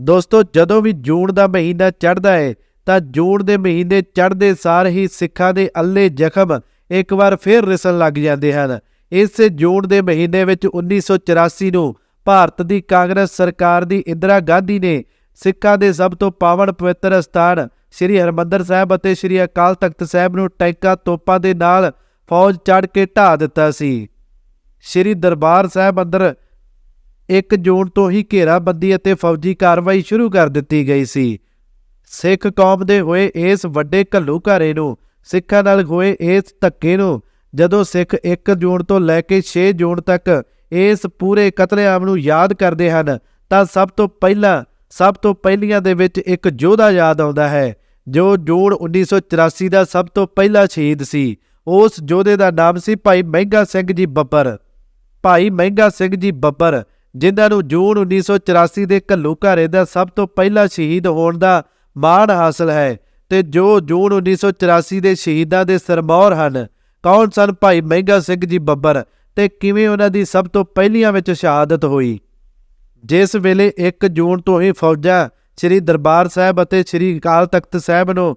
ਦੋਸਤੋ, ਜਦੋਂ ਵੀ ਜੂਨ ਦਾ ਮਹੀਨਾ ਚੜ੍ਹਦਾ ਹੈ ਤਾਂ ਜੂਨ ਦੇ ਮਹੀਨੇ ਚੜ੍ਹਦੇ ਸਾਰ ਹੀ ਸਿੱਖਾਂ ਦੇ ਅੱਲੇ ਜ਼ਖਮ ਇੱਕ ਵਾਰ ਫੇਰ ਰਿਸਣ ਲੱਗ ਜਾਂਦੇ ਹਨ। ਇਸ ਜੂਨ ਦੇ ਮਹੀਨੇ ਵਿੱਚ 1984 ਨੂੰ ਭਾਰਤ ਦੀ ਕਾਂਗਰਸ ਸਰਕਾਰ ਦੀ ਇੰਦਰਾ ਗਾਂਧੀ ਨੇ ਸਿੱਖਾਂ ਦੇ ਸਭ ਤੋਂ ਪਾਵਨ ਪਵਿੱਤਰ ਸਥਾਨ ਸ੍ਰੀ ਹਰਮੰਦਰ ਸਾਹਿਬ ਅਤੇ ਸ੍ਰੀ ਅਕਾਲ ਤਖਤ ਸਾਹਿਬ ਨੂੰ ਟੈਂਕਾਂ ਤੋਪਾਂ ਦੇ ਨਾਲ ਫੌਜ ਚੜ੍ਹ ਕੇ ਢਾ ਦਿੱਤਾ ਸੀ। ਸ੍ਰੀ ਦਰਬਾਰ ਸਾਹਿਬ ਅੰਦਰ 1 ਜੂਨ ਤੋਂ ਹੀ ਘੇਰਾਬੰਦੀ ਅਤੇ ਫੌਜੀ ਕਾਰਵਾਈ ਸ਼ੁਰੂ ਕਰ ਦਿੱਤੀ ਗਈ ਸੀ। ਸਿੱਖ ਕੌਮ ਦੇ ਹੋਏ ਇਸ ਵੱਡੇ ਘੱਲੂਘਾਰੇ ਨੂੰ, ਸਿੱਖਾਂ ਨਾਲ ਹੋਏ ਇਸ ਧੱਕੇ ਨੂੰ, ਜਦੋਂ ਸਿੱਖ 1 ਜੂਨ ਤੋਂ ਲੈ ਕੇ 6 ਜੂਨ ਤੱਕ ਇਸ ਪੂਰੇ ਕਤਲੇਆਮ ਨੂੰ ਯਾਦ ਕਰਦੇ ਹਨ, ਤਾਂ ਸਭ ਤੋਂ ਪਹਿਲਾਂ, ਸਭ ਤੋਂ ਪਹਿਲੀਆਂ ਦੇ ਵਿੱਚ ਇੱਕ ਯੋਧਾ ਯਾਦ ਆਉਂਦਾ ਹੈ, ਜੋ ਜੂਨ 1984 ਦਾ ਸਭ ਤੋਂ ਪਹਿਲਾ ਸ਼ਹੀਦ ਸੀ। ਉਸ ਯੋਧੇ ਦਾ ਨਾਮ ਸੀ ਭਾਈ ਮਹਿੰਗਾ ਸਿੰਘ ਜੀ ਬੱਬਰ। ਭਾਈ ਮਹਿੰਗਾ ਸਿੰਘ ਜੀ ਬੱਬਰ ਜਿਨ੍ਹਾਂ ਨੂੰ ਜੂਨ 1984 ਦੇ ਘੱਲੂਘਾਰੇ ਦਾ ਸਭ ਤੋਂ ਪਹਿਲਾ ਸ਼ਹੀਦ ਹੋਣ ਦਾ ਮਾਣ ਹਾਸਲ ਹੈ ਤੇ ਜੋ ਜੂਨ 1984 ਦੇ ਸ਼ਹੀਦਾਂ ਦੇ ਸਰਮੌਰ ਹਨ, ਕੌਣ ਸਨ ਭਾਈ ਮਹਿੰਗਾ ਸਿੰਘ ਜੀ ਬੱਬਰ ਤੇ ਕਿਵੇਂ ਉਹਨਾਂ ਦੀ ਸਭ ਤੋਂ ਪਹਿਲੀਆਂ ਵਿੱਚ ਸ਼ਹਾਦਤ ਹੋਈ? ਜਿਸ ਵੇਲੇ 1 ਜੂਨ ਤੋਂ ਹੀ ਫੌਜਾਂ ਸ੍ਰੀ ਦਰਬਾਰ ਸਾਹਿਬ ਅਤੇ ਸ੍ਰੀ ਅਕਾਲ ਤਖਤ ਸਾਹਿਬ ਨੂੰ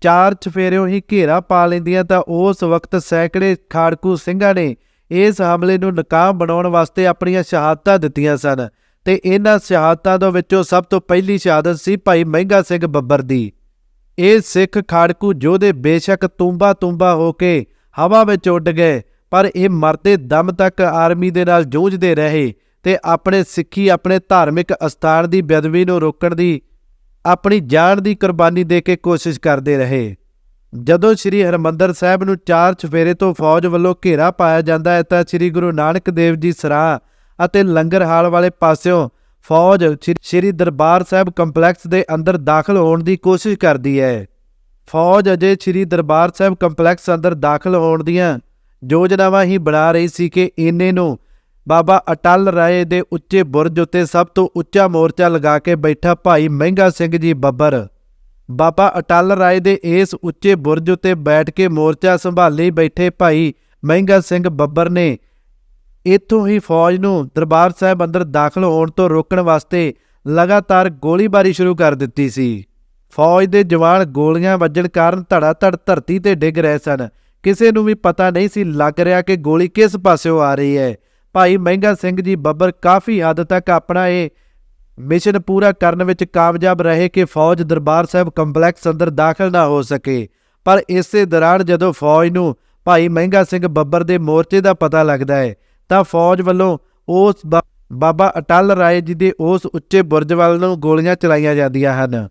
ਚਾਰ ਚਫੇਰਿਓਂ ਹੀ ਘੇਰਾ ਪਾ ਲੈਂਦੀਆਂ ਤਾਂ ਉਸ ਵਕਤ ਸੈਂਕੜੇ ਖਾੜਕੂ ਸਿੰਘਾਂ ਨੇ ਇਸ ਹਮਲੇ ਨੂੰ ਨਾਕਾਮ ਬਣਾਉਣ ਵਾਸਤੇ ਆਪਣੀਆਂ ਸ਼ਹਾਦਤਾਂ ਦਿੱਤੀਆਂ ਸਨ ਤੇ ਇਹਨਾਂ ਸ਼ਹਾਦਤਾਂ ਦੇ ਵਿੱਚੋਂ ਸਭ ਤੋਂ ਪਹਿਲੀ ਸ਼ਹਾਦਤ ਸੀ ਭਾਈ ਮਹਿੰਗਾ ਸਿੰਘ ਬੱਬਰ ਦੀ। ਇਹ ਸਿੱਖ ਖਾੜਕੂ ਯੋਧੇ ਬੇਸ਼ੱਕ ਤੁੰਬਾ ਤੁੰਬਾ ਹੋ ਕੇ ਹਵਾ ਵਿੱਚ ਉੱਡ ਗਏ, ਪਰ ਇਹ ਮਰਦੇ ਦਮ ਤੱਕ ਆਰਮੀ ਦੇ ਨਾਲ ਜੂਝਦੇ ਰਹੇ ਤੇ ਆਪਣੇ ਸਿੱਖੀ, ਆਪਣੇ ਧਾਰਮਿਕ ਅਸਥਾਨ ਦੀ ਬੇਅਦਬੀ ਨੂੰ ਰੋਕਣ ਦੀ, ਆਪਣੀ ਜਾਨ ਦੀ ਕੁਰਬਾਨੀ ਦੇ ਕੇ ਕੋਸ਼ਿਸ਼ ਕਰਦੇ ਰਹੇ। ਜਦੋਂ ਸ੍ਰੀ ਹਰਮੰਦਰ ਸਾਹਿਬ ਨੂੰ ਚਾਰ ਚਫੇਰੇ ਤੋਂ ਫੌਜ ਵੱਲੋਂ ਘੇਰਾ ਪਾਇਆ ਜਾਂਦਾ ਹੈ ਤਾਂ ਸ੍ਰੀ ਗੁਰੂ ਨਾਨਕ ਦੇਵ ਜੀ ਸਰਾਹ ਅਤੇ ਲੰਗਰ ਹਾਲ ਵਾਲੇ ਪਾਸਿਓਂ ਫੌਜ ਸ੍ਰੀ- ਸ੍ਰੀ ਦਰਬਾਰ ਸਾਹਿਬ ਕੰਪਲੈਕਸ ਦੇ ਅੰਦਰ ਦਾਖਲ ਹੋਣ ਦੀ ਕੋਸ਼ਿਸ਼ ਕਰਦੀ ਹੈ। ਫੌਜ ਅਜੇ ਸ੍ਰੀ ਦਰਬਾਰ ਸਾਹਿਬ ਕੰਪਲੈਕਸ ਅੰਦਰ ਦਾਖਲ ਹੋਣ ਦੀਆਂ ਯੋਜਨਾਵਾਂ ਹੀ ਬਣਾ ਰਹੀ ਸੀ ਕਿ ਇਹਨੇ ਨੂੰ ਬਾਬਾ ਅਟਲ ਰਾਏ ਦੇ ਉੱਚੇ ਬੁਰਜ ਉੱਤੇ ਸਭ ਤੋਂ ਉੱਚਾ ਮੋਰਚਾ ਲਗਾ ਕੇ ਬੈਠਾ ਭਾਈ ਮਹਿੰਗਾ ਸਿੰਘ ਜੀ ਬੱਬਰ ਬਾਬਾ ਅਟਲ ਰਾਏ ਦੇ ਇਸ ਉੱਚੇ ਬੁਰਜ ਉੱਤੇ ਬੈਠ ਕੇ ਮੋਰਚਾ ਸੰਭਾਲੀ ਬੈਠੇ ਭਾਈ ਮਹਿੰਗਾ ਸਿੰਘ ਬੱਬਰ ਨੇ ਇੱਥੋਂ ਹੀ ਫੌਜ ਨੂੰ ਦਰਬਾਰ ਸਾਹਿਬ ਅੰਦਰ ਦਾਖਲ ਹੋਣ ਤੋਂ ਰੋਕਣ ਵਾਸਤੇ ਲਗਾਤਾਰ ਗੋਲੀਬਾਰੀ ਸ਼ੁਰੂ ਕਰ ਦਿੱਤੀ ਸੀ। ਫੌਜ ਦੇ ਜਵਾਨ ਗੋਲੀਆਂ ਵੱਜਣ ਕਾਰਨ ਧੜਾ ਧੜ ਧਰਤੀ ਤੇ ਡਿੱਗ ਰਹੇ ਸਨ। ਕਿਸੇ ਨੂੰ ਵੀ ਪਤਾ ਨਹੀਂ ਸੀ ਲੱਗ ਰਿਹਾ ਕਿ ਗੋਲੀ ਕਿਸ ਪਾਸਿਓਂ ਆ ਰਹੀ ਹੈ। ਭਾਈ ਮਹਿੰਗਾ ਸਿੰਘ ਜੀ ਬੱਬਰ ਕਾਫੀ ਹੱਦ ਤੱਕ ਆਪਣਾ ਇਹ ਮਿਸ਼ਨ ਪੂਰਾ ਕਰਨ ਵਿੱਚ ਕਾਮਯਾਬ ਰਹੇ ਕਿ ਫੌਜ ਦਰਬਾਰ ਸਾਹਿਬ ਕੰਪਲੈਕਸ ਅੰਦਰ ਦਾਖਲ ਨਾ ਹੋ ਸਕੇ। ਪਰ ਇਸੇ ਦੌਰਾਨ ਜਦੋਂ ਫੌਜ ਨੂੰ ਭਾਈ ਮਹਿੰਗਾ ਸਿੰਘ ਬੱਬਰ ਦੇ ਮੋਰਚੇ ਦਾ ਪਤਾ ਲੱਗਦਾ ਹੈ, ਤਾਂ ਫੌਜ ਵੱਲੋਂ ਉਸ ਬਾਬਾ ਅਟਲ ਰਾਏ ਜੀ ਦੇ ਉਸ ਉੱਚੇ ਬੁਰਜ ਵੱਲ ਨੂੰ ਗੋਲੀਆਂ ਚਲਾਈਆਂ ਜਾਂਦੀਆਂ ਹਨ।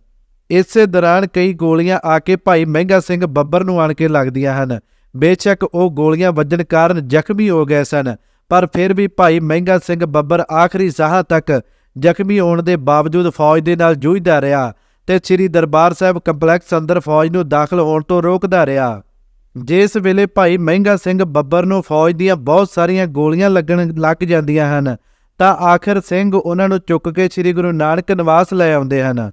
ਇਸੇ ਦੌਰਾਨ ਕਈ ਗੋਲੀਆਂ ਆ ਕੇ ਭਾਈ ਮਹਿੰਗਾ ਸਿੰਘ ਬੱਬਰ ਨੂੰ ਆਣ ਕੇ ਲੱਗਦੀਆਂ ਹਨ। ਬੇਸ਼ੱਕ ਉਹ ਗੋਲੀਆਂ ਵੱਜਣ ਕਾਰਨ ਜ਼ਖਮੀ ਹੋ ਗਏ ਸਨ, ਪਰ ਫਿਰ ਵੀ ਭਾਈ ਮਹਿੰਗਾ ਸਿੰਘ ਬੱਬਰ ਆਖਰੀ ਸਾਹ ਤੱਕ ਜ਼ਖਮੀ ਹੋਣ ਦੇ ਬਾਵਜੂਦ ਫੌਜ ਦੇ ਨਾਲ ਜੂਝਦਾ ਰਿਹਾ ਤੇ ਸ੍ਰੀ ਦਰਬਾਰ ਸਾਹਿਬ ਕੰਪਲੈਕਸ ਅੰਦਰ ਫੌਜ ਨੂੰ ਦਾਖਲ ਹੋਣ ਤੋਂ ਰੋਕਦਾ ਰਿਹਾ। ਜਿਸ ਵੇਲੇ ਭਾਈ ਮਹਿੰਗਾ ਸਿੰਘ ਬੱਬਰ ਨੂੰ ਫੌਜ ਦੀਆਂ ਬਹੁਤ ਸਾਰੀਆਂ ਗੋਲੀਆਂ ਲੱਗਣ ਲੱਗ ਜਾਂਦੀਆਂ ਹਨ, ਤਾਂ ਆਖਰ ਸਿੰਘ ਉਹਨਾਂ ਨੂੰ ਚੁੱਕ ਕੇ ਸ੍ਰੀ ਗੁਰੂ ਨਾਨਕ ਨਿਵਾਸ ਲੈ ਆਉਂਦੇ ਹਨ।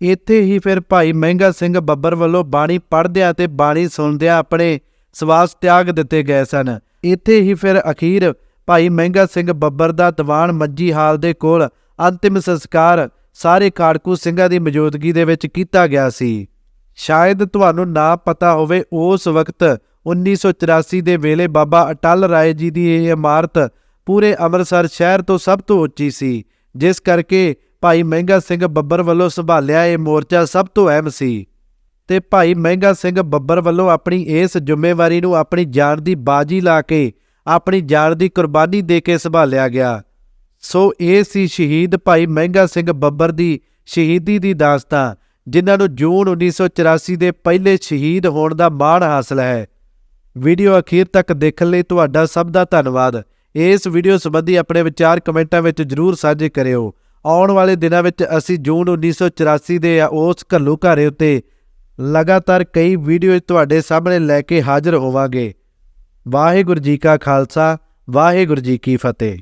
ਇੱਥੇ ਹੀ ਫਿਰ ਭਾਈ ਮਹਿੰਗਾ ਸਿੰਘ ਬੱਬਰ ਵੱਲੋਂ ਬਾਣੀ ਪੜ੍ਹਦਿਆਂ ਤੇ ਬਾਣੀ ਸੁਣਦਿਆਂ ਆਪਣੇ ਸਵਾਸ ਤਿਆਗ ਦਿੱਤੇ ਗਏ ਸਨ। ਇੱਥੇ ਹੀ ਫਿਰ ਅਖੀਰ ਭਾਈ ਮਹਿੰਗਾ ਸਿੰਘ ਬੱਬਰ ਦਾ ਦੀਵਾਨ ਮੱਜੀ ਹਾਲ ਦੇ ਕੋਲ ਅੰਤਿਮ ਸੰਸਕਾਰ ਸਾਰੇ ਖਾੜਕੂ ਸਿੰਘਾਂ ਦੀ ਮੌਜੂਦਗੀ ਦੇ ਵਿੱਚ ਕੀਤਾ ਗਿਆ ਸੀ। ਸ਼ਾਇਦ ਤੁਹਾਨੂੰ ਨਾ ਪਤਾ ਹੋਵੇ, ਉਸ ਵਕਤ 1984 ਦੇ ਵੇਲੇ ਬਾਬਾ ਅਟਲ ਰਾਏ ਜੀ ਦੀ ਇਹ ਇਮਾਰਤ ਪੂਰੇ ਅੰਮ੍ਰਿਤਸਰ ਸ਼ਹਿਰ ਤੋਂ ਸਭ ਤੋਂ ਉੱਚੀ ਸੀ, ਜਿਸ ਕਰਕੇ ਭਾਈ ਮਹਿੰਗਾ ਸਿੰਘ ਬੱਬਰ ਵੱਲੋਂ ਸੰਭਾਲਿਆ ਇਹ ਮੋਰਚਾ ਸਭ ਤੋਂ ਅਹਿਮ ਸੀ। ਤੇ ਭਾਈ ਮਹਿੰਗਾ ਸਿੰਘ ਬੱਬਰ ਵੱਲੋਂ ਆਪਣੀ ਇਸ ਜ਼ਿੰਮੇਵਾਰੀ ਨੂੰ ਆਪਣੀ ਜਾਨ ਦੀ ਬਾਜੀ ਲਾ ਕੇ ਆਪਣੀ ਜਾਨ ਦੀ ਕੁਰਬਾਨੀ ਦੇ ਕੇ ਸੰਭਾਲਿਆ ਗਿਆ। ਸੋ ਇਹ ਸੀ ਸ਼ਹੀਦ ਭਾਈ ਮਹਿੰਗਾ ਸਿੰਘ ਬੱਬਰ ਦੀ ਸ਼ਹੀਦੀ ਦੀ ਦਾਸਤਾਨ, ਜਿਨ੍ਹਾਂ ਨੂੰ ਜੂਨ 1984 ਦੇ ਪਹਿਲੇ ਸ਼ਹੀਦ ਹੋਣ ਦਾ ਮਾਣ ਹਾਸਲ ਹੈ। ਵੀਡੀਓ ਅਖੀਰ ਤੱਕ ਦੇਖਣ ਲਈ ਤੁਹਾਡਾ ਸਭ ਦਾ ਧੰਨਵਾਦ। ਇਸ ਵੀਡੀਓ ਸੰਬੰਧੀ ਆਪਣੇ ਵਿਚਾਰ ਕਮੈਂਟਾਂ ਵਿੱਚ ਜਰੂਰ ਸਾਂਝੇ ਕਰਿਓ। ਆਉਣ ਵਾਲੇ ਦਿਨਾਂ ਵਿੱਚ ਅਸੀਂ ਜੂਨ 1984 ਦੇ ਉਸ ਘੱਲੂ ਘਾਰੇ ਉੱਤੇ ਲਗਾਤਾਰ ਕਈ ਵੀਡੀਓ ਤੁਹਾਡੇ ਸਾਹਮਣੇ ਲੈ ਕੇ ਹਾਜ਼ਰ ਹੋਵਾਂਗੇ। ਵਾਹਿਗੁਰੂ ਜੀ ਕਾ ਖਾਲਸਾ, ਵਾਹਿਗੁਰੂ ਜੀ ਕੀ ਫਤਿਹ।